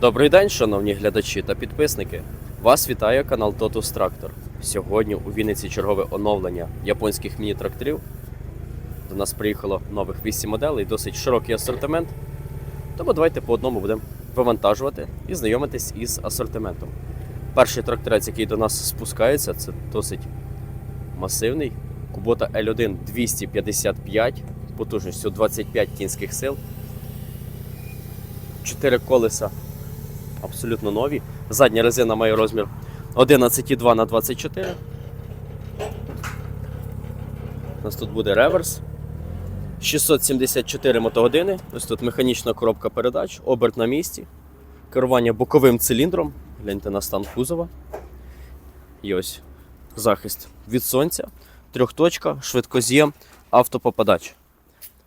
Добрий день, шановні глядачі та підписники. Вас вітає канал Totus Tractor. Сьогодні у Вінниці чергове оновлення японських міні-тракторів. До нас приїхало нових 8 моделей, досить широкий асортимент. Тому давайте по одному будемо вивантажувати і знайомитись із асортиментом. Перший тракторець, який до нас спускається, це досить масивний. Кубота L1 255 потужністю 25 кінських сил. Чотири колеса абсолютно нові. Задня резина має розмір 11,2 на 24. У нас тут буде реверс. 674 мотогодини. Ось тут механічна коробка передач, оберт на місці, керування боковим циліндром. Гляньте на стан кузова. І ось захист від сонця, трьохточка, швидкоз'єм, автопопадач.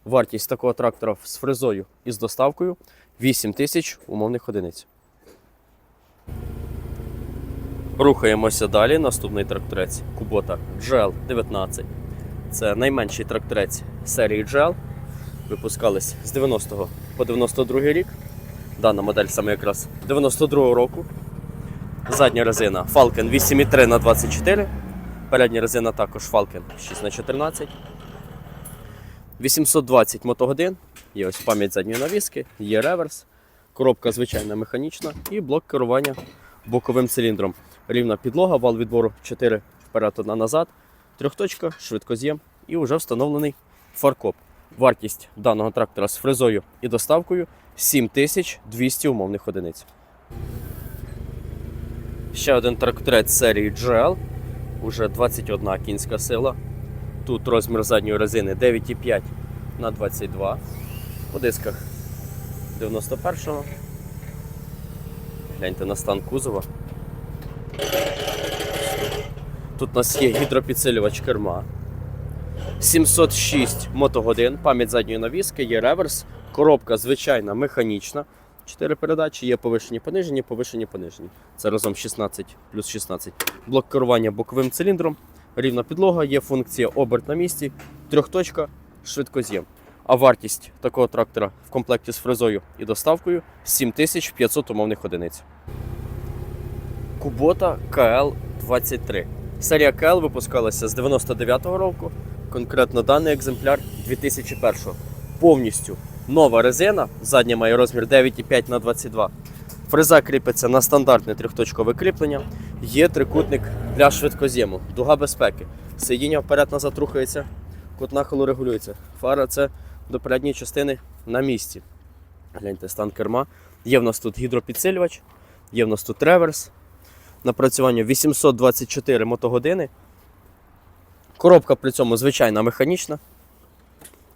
Вартість такого трактора з фрезою і з доставкою 8 тисяч умовних одиниць. Рухаємося далі. Наступний тракторець Kubota GL 19. Це найменший тракторець серії GL. Випускались з 90 по 92 рік. Дана модель саме якраз 92 року. Задня резина Falcon 8,3 на 24. Передня резина також Falcon 6 на 14. 820 мотогодин. Є ось пам'ять задньої навіски, є реверс, коробка звичайна механічна і блок керування боковим циліндром. Рівна підлога, вал відбору 4 вперед, одна назад, трьохточка, швидкоз'єм і вже встановлений фаркоп. Вартість даного трактора з фрезою і доставкою 7200 умовних одиниць. Ще один тракторець серії GL, уже 21 кінська сила. Тут розмір задньої резини 9,5 на 22. По дисках 91-го. Гляньте на стан кузова. Тут у нас є гідропідсилювач керма. 706 мотогодин, пам'ять задньої навіски, є реверс, коробка звичайна, механічна. 4 передачі, є повишені, понижені, повишені, понижені. Це разом 16 плюс 16. Блок керування боковим циліндром, рівна підлога, є функція оберт на місці, трьохточка, швидкоз'єм. А вартість такого трактора в комплекті з фрезою і доставкою 7500 умовних одиниць. Кубота КЛ-23. Серія КЛ випускалася з 99-го року, конкретно даний екземпляр 2001-го. Повністю нова резина, задня має розмір 9,5 на 22. Фреза кріпиться на стандартне трьохточкове кріплення. Є трикутник для швидкоз'єму, дуга безпеки. Сидіння вперед-назад рухається, кут нахилу регулюється. Фара це до передньої частини на місці. Гляньте стан керма. Є в нас тут гідропідсилювач, є в нас тут реверс. Напрацювання 824 мотогодини. Коробка при цьому звичайна механічна.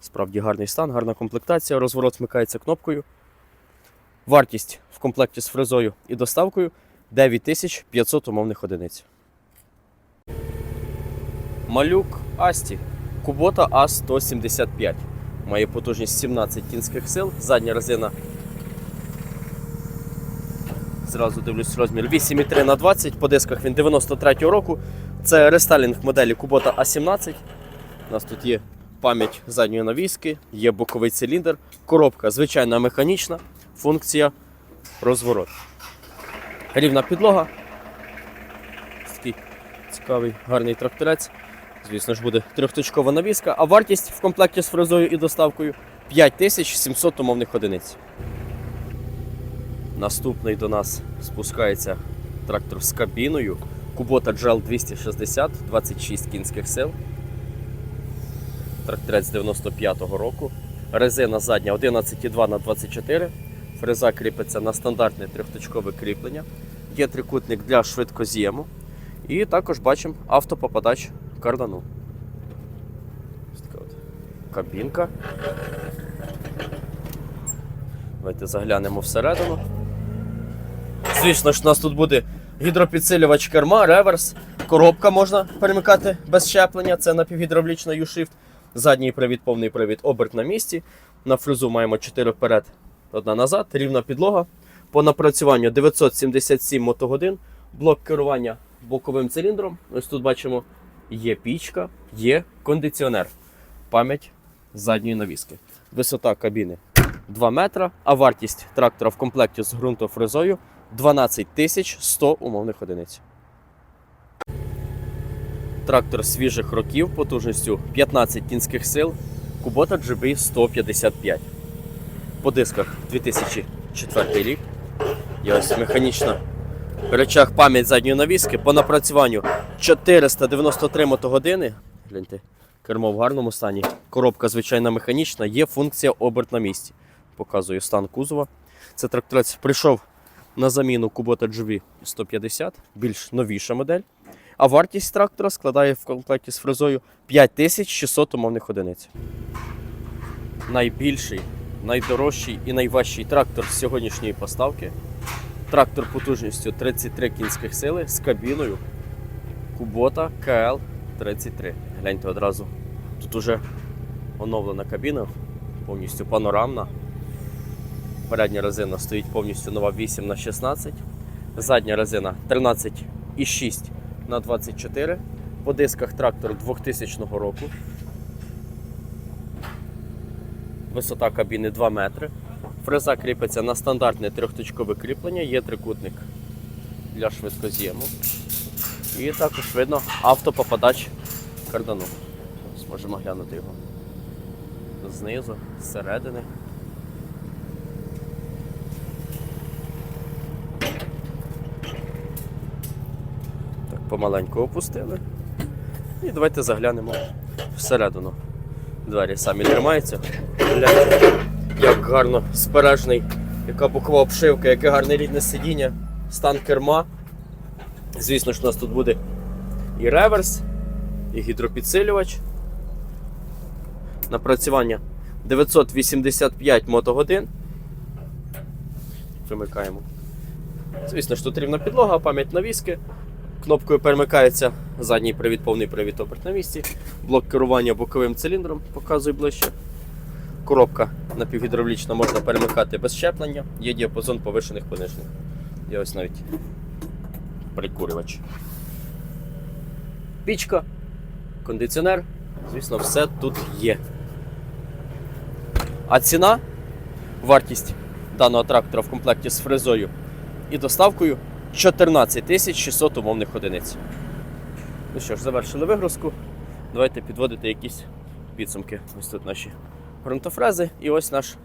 Справді гарний стан, гарна комплектація. Розворот вмикається кнопкою. Вартість в комплекті з фрезою і доставкою 9500 умовних одиниць. Малюк Асті. Кубота А175. Має потужність 17 кінських сил. Задня резина. Зразу дивлюсь розмір 8,3 на 20. По дисках він 93-го року. Це рестайлінг моделі Кубота А17. У нас тут є пам'ять задньої навіски, є боковий циліндр, коробка звичайна механічна, функція розворот. Рівна підлога. Такий цікавий, гарний тракторець. Звісно ж, буде трьохточкова навіска, а вартість в комплекті з фрезою і доставкою 5700 умовних одиниць. Наступний до нас спускається трактор з кабіною. Kubota GL 260, 26 кінських сил. Тракторець 95-го року. Резина задня 11,2 на 24. Фреза кріпиться на стандартне трьохточкове кріплення. Є трикутник для швидкоз'єму. І також бачимо автопопадач кардану. Ось така от кабінка. Давайте заглянемо всередину. Звісно ж, у нас тут буде гідропідсилювач керма, реверс, коробка можна перемикати без щеплення, це напівгідравлічна U-Shift. Задній привід, повний привід, оберт на місці. На фрезу маємо 4 вперед, одна назад, рівна підлога. По напрацюванню 977 мотогодин, блок керування боковим циліндром. Ось тут бачимо, є пічка, є кондиціонер, пам'ять задньої навіски. Висота кабіни 2 метра, а вартість трактора в комплекті з ґрунтофрезою 12 тисяч 100 умовних одиниць. Трактор свіжих років потужністю 15 кінських сил, Кубота GB 155. По дисках 2004 рік. Є ось механічна речах пам'ять задньої навіски. По напрацюванню 493 мотогодини. Гляньте, кермо в гарному стані. Коробка звичайна механічна, є функція оберт на місці. Показую стан кузова. Це тракторець прийшов на заміну Kubota GV 150, більш новіша модель. А вартість трактора складає в комплекті з фрезою 5600 умовних одиниць. Найбільший, найдорожчий і найважчий трактор з сьогоднішньої поставки. Трактор потужністю 33 кінських сили з кабіною Kubota KL33. Гляньте одразу. Тут уже оновлена кабіна, повністю панорамна. Передня резина стоїть повністю нова 8 на 16 Задня резина 13,6 на 24 По дисках трактор 2000 року. Висота кабіни 2 метри. Фреза кріпиться на стандартне трьохточкове кріплення, є трикутник для швидкоз'єму. І також видно автопопадач кардану. Ось Можемо глянути його знизу, зсередини. Помаленьку опустили. І давайте заглянемо всередину. Двері самі тримаються. Гляньте, як гарно збережний, яка бокова обшивка, яке гарне рідне сидіння, стан керма. Звісно ж, у нас тут буде і реверс, і гідропідсилювач. Напрацювання 985 мотогодин. Примикаємо. Звісно ж, тут рівна підлога, пам'ять навіски. Кнопкою перемикається задній привід, повний привід оберт на місці. Блок керування боковим циліндром, показую ближче. Коробка напівгідравлічна можна перемикати без щеплення. Є діапазон повишених понижених. Є ось навіть прикурювач. Пічка, кондиціонер. Звісно, все тут є. А ціна, вартість даного трактора в комплекті з фрезою і доставкою 14 600 умовних одиниць. Ну що ж, завершили вигрузку. Давайте підводити якісь підсумки. Ось тут наші ґрунтофрези і ось наш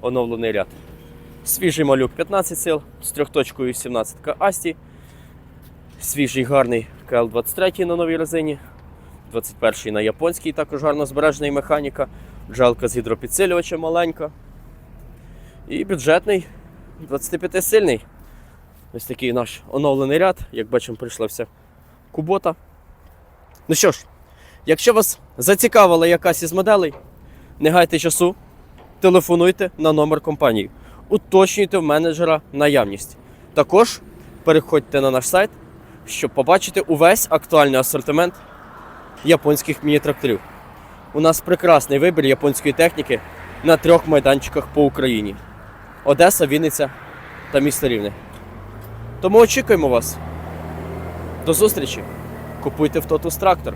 оновлений ряд. Свіжий малюк 15 сил з трьохточкою 17 Асті. Свіжий гарний КЛ-23 на новій резині. 21 на японській, також гарно збережений механіка. Джалка з гідропідсилювачем маленька. І бюджетний 25 сильний. Ось такий наш оновлений ряд. Як бачимо, прийшла вся кубота. Ну що ж, якщо вас зацікавила якась із моделей, не гайте часу, телефонуйте на номер компанії, уточнюйте в менеджера наявність. Також переходьте на наш сайт, щоб побачити увесь актуальний асортимент японських міні-тракторів. У нас прекрасний вибір японської техніки на трьох майданчиках по Україні: Одеса, Вінниця та місто Рівне. Тому очікуємо вас. До зустрічі! Купуйте в Тотус трактор.